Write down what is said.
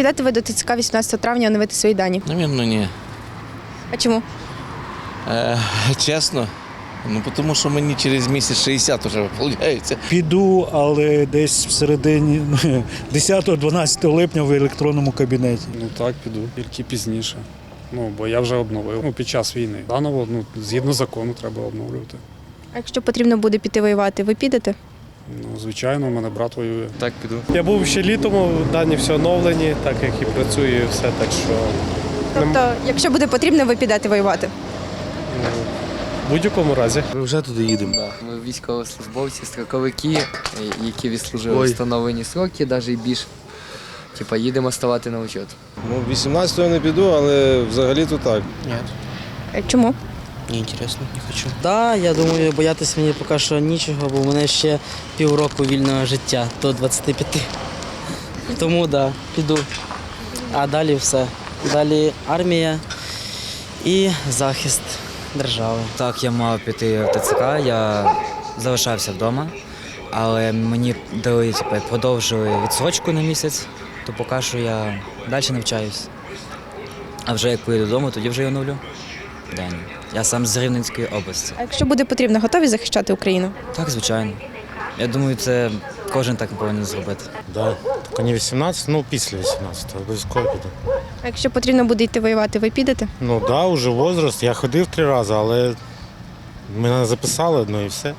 підете ви до ТЦК 18 травня оновити свої дані? Навірно, ні. А чому? Е, чесно. Ну, тому що мені через місяць 60 вже виходить. Піду, але десь в середині 10-12 липня в електронному кабінеті. Ну так, піду, тільки пізніше. Ну, бо я вже обновив ну, під час війни. Заново, ну, згідно закону, треба обновлювати. А якщо потрібно буде піти воювати, ви підете? Ну, звичайно, у мене брат воює. Так, піду. Я був ще літом, дані все оновлені, так як і працює, і все так що Тобто, якщо буде потрібно, ви підете воювати? ну, в будь-якому разі. Ми вже туди їдемо. Ми військовослужбовці, строковики, е, які відслужили Ой. встановлені сроки, навіть і більше. Типа їдемо ставати на учет. Ну, 18-го не піду, але взагалі-то так. Е, Чому? Неінтересно, не хочу. Да, я думаю, боятись мені поки що нічого, бо в мене ще півроку вільного життя до 25. Тому да, піду. А далі все. Далі армія і захист держави. Так, я мав піти в ТЦК, я залишався вдома, але мені дали типу, продовжили відсрочку на місяць, то поки що я далі навчаюсь. А вже як поїду додому, тоді вже я оновлю день. Я сам з Рівненської області. А якщо буде потрібно, готові захищати Україну? Так, звичайно. Я думаю, це кожен так повинен зробити. Да. Тільки не 18, ну після 18, обов'язково піде. А якщо потрібно буде йти воювати, ви підете? Ну так, да, вже возраст. Я ходив три рази, але мене записали, ну і все.